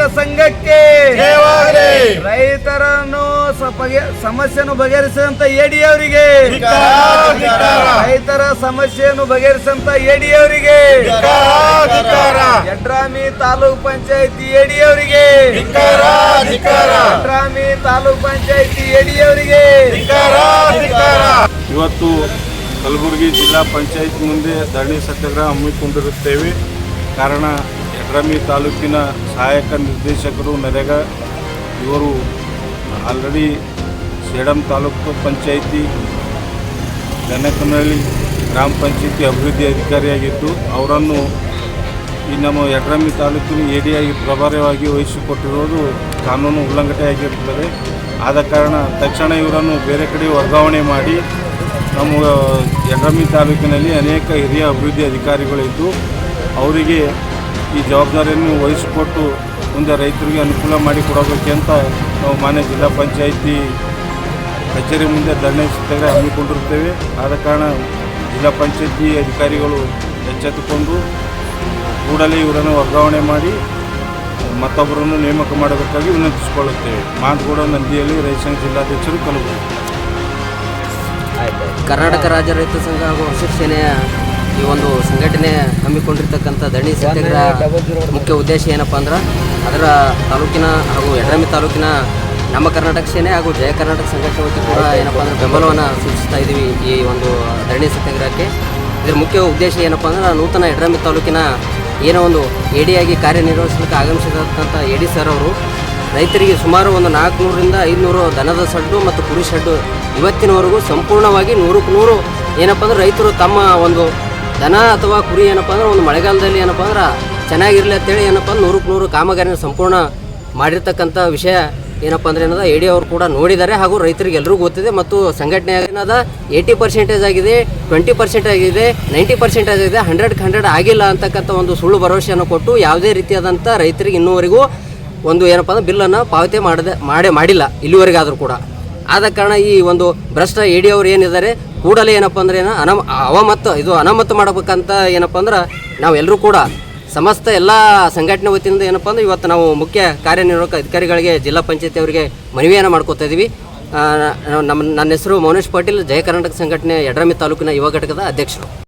ರೈತ ಸಂಘಕ್ಕೆ ಜಯವಾಗಲಿ ರೈತರನ್ನು ಸಮಸ್ಯೆಯನ್ನು ಬಗೆಹರಿಸಿದಂತ ಎಡಿ ಅವರಿಗೆ. ರೈತರ ಸಮಸ್ಯೆಯನ್ನು ಬಗೆಹರಿಸಿದಂತ ಎಡಿ ಅವರಿಗೆ. ಯಡ್ರಾಮಿ ತಾಲೂಕ್ ಪಂಚಾಯತಿ ಎಡಿ ಅವರಿಗೆ. ಯಡ್ರಾಮಿ ತಾಲೂಕ್ ಪಂಚಾಯತಿ ಎಡಿ ಅವರಿಗೆ. ಇವತ್ತು ಕಲಬುರಗಿ ಜಿಲ್ಲಾ ಪಂಚಾಯತ್ ಮುಂದೆ ಧರಣಿ ಸತ್ಯಾಗ್ರಹ ಹಮ್ಮಿಕೊಂಡಿರುತ್ತೇವೆ ಕಾರಣ ಯಡ್ರಾಮಿ ತಾಲೂಕಿನ ಸಹಾಯಕ ನಿರ್ದೇಶಕರು ನರೇಗಾ, ಇವರು ಆಲ್ರೆಡಿ ಸೇಡಂ ತಾಲೂಕು ಪಂಚಾಯಿತಿ ದನಕನಹಳ್ಳಿ ಗ್ರಾಮ ಪಂಚಾಯಿತಿ ಅಭಿವೃದ್ಧಿ ಅಧಿಕಾರಿಯಾಗಿದ್ದು, ಅವರನ್ನು ಈ ನಮ್ಮ ಯಡ್ರಮ್ಮಿ ತಾಲೂಕಿನ ಎಡಿಯಾಗಿ ಪ್ರಭಾರವಾಗಿ ವಹಿಸಿಕೊಟ್ಟಿರುವುದು ಕಾನೂನು ಉಲ್ಲಂಘನೆಯಾಗಿರುತ್ತದೆ. ಆದ ಕಾರಣ ತಕ್ಷಣ ಇವರನ್ನು ಬೇರೆ ಕಡೆ ವರ್ಗಾವಣೆ ಮಾಡಿ ನಮ್ಮ ಯಡ್ರಮ್ಮಿ ತಾಲೂಕಿನಲ್ಲಿ ಅನೇಕ ಹಿರಿಯ ಅಭಿವೃದ್ಧಿ ಅಧಿಕಾರಿಗಳಿದ್ದು, ಅವರಿಗೆ ಈ ಜವಾಬ್ದಾರಿಯನ್ನು ವಹಿಸಿಕೊಟ್ಟು ಮುಂದೆ ರೈತರಿಗೆ ಅನುಕೂಲ ಮಾಡಿ ಕೊಡಬೇಕಂತ ನಾವು ಮಾನ್ಯ ಜಿಲ್ಲಾ ಪಂಚಾಯಿತಿ ಕಚೇರಿ ಮುಂದೆ ಧರಣಿ ಸತ್ಯಾಗ್ರಹ ಹಮ್ಮಿಕೊಂಡಿರ್ತೇವೆ ಆದ ಕಾರಣ ಜಿಲ್ಲಾ ಪಂಚಾಯಿತಿ ಅಧಿಕಾರಿಗಳು ಎಚ್ಚೆತ್ತುಕೊಂಡು ಕೂಡಲೇ ಇವರನ್ನು ವರ್ಗಾವಣೆ ಮಾಡಿ ಮತ್ತೊಬ್ಬರನ್ನು ನೇಮಕ ಮಾಡಬೇಕಾಗಿ ವಿನಂತಿಸಿಕೊಳ್ಳುತ್ತೇವೆ. ಮಾತುಗೂಡ ನಂದಿಯಲ್ಲಿ ರೈತ ಸಂಘ ಜಿಲ್ಲಾಧ್ಯಕ್ಷರು ಕಲಬುರಗಿ. ಕರ್ನಾಟಕ ರಾಜ್ಯ ರೈತ ಸಂಘ ಹಾಗೂ ಹಸಿರು ಸೇನೆಯ ಈ ಒಂದು ಸಂಘಟನೆ ಹಮ್ಮಿಕೊಂಡಿರ್ತಕ್ಕಂಥ ಧರಣಿ ಸತ್ಯಾಗ್ರಹ ಮುಖ್ಯ ಉದ್ದೇಶ ಏನಪ್ಪ ಅಂದ್ರೆ ಅದರ ತಾಲೂಕಿನ ಹಾಗೂ ಎಡರಮಿ ತಾಲೂಕಿನ ನಮ್ಮ ಕರ್ನಾಟಕ ಸೇನೆ ಹಾಗೂ ಜಯ ಕರ್ನಾಟಕ ಸಂಘಟನೆ ವತಿ ಕೂಡ ಏನಪ್ಪ ಅಂದ್ರೆ ಬೆಂಬಲವನ್ನು ಸೂಚಿಸ್ತಾ ಇದ್ದೀವಿ ಈ ಒಂದು ಧರಣಿ ಸತ್ಯಾಗ್ರಹಕ್ಕೆ. ಇದರ ಮುಖ್ಯ ಉದ್ದೇಶ ಏನಪ್ಪ ಅಂದ್ರೆ ನೂತನ ಎಡರಮಿ ತಾಲೂಕಿನ ಏನೋ ಒಂದು ಎಡಿಯಾಗಿ ಕಾರ್ಯನಿರ್ವಹಿಸಲಿಕ್ಕೆ ಆಗಮಿಸಿದಂಥ ಎಡಿ ಸರ್ ಅವರು ರೈತರಿಗೆ ಸುಮಾರು ಒಂದು ನಾಲ್ಕುನೂರಿಂದ ಐದುನೂರು ದನದ ಸಡ್ಡು ಮತ್ತು ಕುರಿ ಶೆಡ್ಡು ಇವತ್ತಿನವರೆಗೂ ಸಂಪೂರ್ಣವಾಗಿ ನೂರಕ್ಕೆ ನೂರು ಏನಪ್ಪ ಅಂದ್ರೆ ರೈತರು ತಮ್ಮ ಒಂದು ದನ ಅಥವಾ ಕುರಿ ಏನಪ್ಪ ಅಂದ್ರೆ ಒಂದು ಮಳೆಗಾಲದಲ್ಲಿ ಏನಪ್ಪ ಅಂದ್ರೆ ಚೆನ್ನಾಗಿರಲಿ ಅಂತೇಳಿ ಏನಪ್ಪ ಅಂದ್ರೆ ನೂರಕ್ಕೆ ನೂರು ಕಾಮಗಾರಿನ ಸಂಪೂರ್ಣ ಮಾಡಿರ್ತಕ್ಕಂಥ ವಿಷಯ ಏನಪ್ಪ ಅಂದ್ರೆ ಏನದ ಎ ಡಿ ಅವರು ಕೂಡ ನೋಡಿದ್ದಾರೆ ಹಾಗೂ ರೈತರಿಗೆ ಎಲ್ಲರಿಗೂ ಗೊತ್ತಿದೆ ಮತ್ತು ಸಂಘಟನೆ ಏನದ ಏಯ್ಟಿ ಪರ್ಸೆಂಟೇಜ್ ಆಗಿದೆ, ಟ್ವೆಂಟಿ ಪರ್ಸೆಂಟ್ ಆಗಿದೆ, ನೈಂಟಿ ಪರ್ಸೆಂಟೇಜ್ ಆಗಿದೆ ಹಂಡ್ರೆಡ್ಗೆ ಹಂಡ್ರೆಡ್ ಆಗಿಲ್ಲ ಅಂತಕ್ಕಂಥ ಒಂದು ಸುಳ್ಳು ಭರವಸೆಯನ್ನು ಕೊಟ್ಟು ಯಾವುದೇ ರೀತಿಯಾದಂಥ ರೈತರಿಗೆ ಇನ್ನೂವರೆಗೂ ಒಂದು ಏನಪ್ಪ ಅಂದ್ರೆ ಬಿಲ್ಲನ್ನು ಪಾವತಿ ಮಾಡದೆ, ಮಾಡೇ ಮಾಡಿಲ್ಲ ಇಲ್ಲಿವರೆಗಾದರೂ ಕೂಡ. ಆದ ಕಾರಣ ಈ ಒಂದು ಭ್ರಷ್ಟ ಎ ಡಿ ಅವರು ಏನಿದ್ದಾರೆ ಕೂಡಲೇ ಏನಪ್ಪ ಅಂದ್ರೆ ಏನು ಅನಮ ಅವಮತ್ತು, ಇದು ಅನಮತ್ತು ಮಾಡಬೇಕಂತ ಏನಪ್ಪ ಅಂದ್ರೆ ನಾವೆಲ್ಲರೂ ಕೂಡ ಸಮಸ್ತ ಎಲ್ಲ ಸಂಘಟನೆ ವತಿಯಿಂದ ಏನಪ್ಪ ಅಂದ್ರೆ ಇವತ್ತು ನಾವು ಮುಖ್ಯ ಕಾರ್ಯನಿರ್ವಾಹಕ ಅಧಿಕಾರಿಗಳಿಗೆ ಜಿಲ್ಲಾ ಪಂಚಾಯತಿ ಅವರಿಗೆ ಮನವಿಯನ್ನು ಮಾಡ್ಕೋತಾ ಇದ್ದೀವಿ ನಮ್ಮ ನನ್ನ ಹೆಸರು ಮೌನೇಶ್ ಪಾಟೀಲ್, ಜಯ ಕರ್ನಾಟಕ ಸಂಘಟನೆ ಯಡ್ರಮಿ ತಾಲೂಕಿನ ಯುವ ಘಟಕದ ಅಧ್ಯಕ್ಷರು.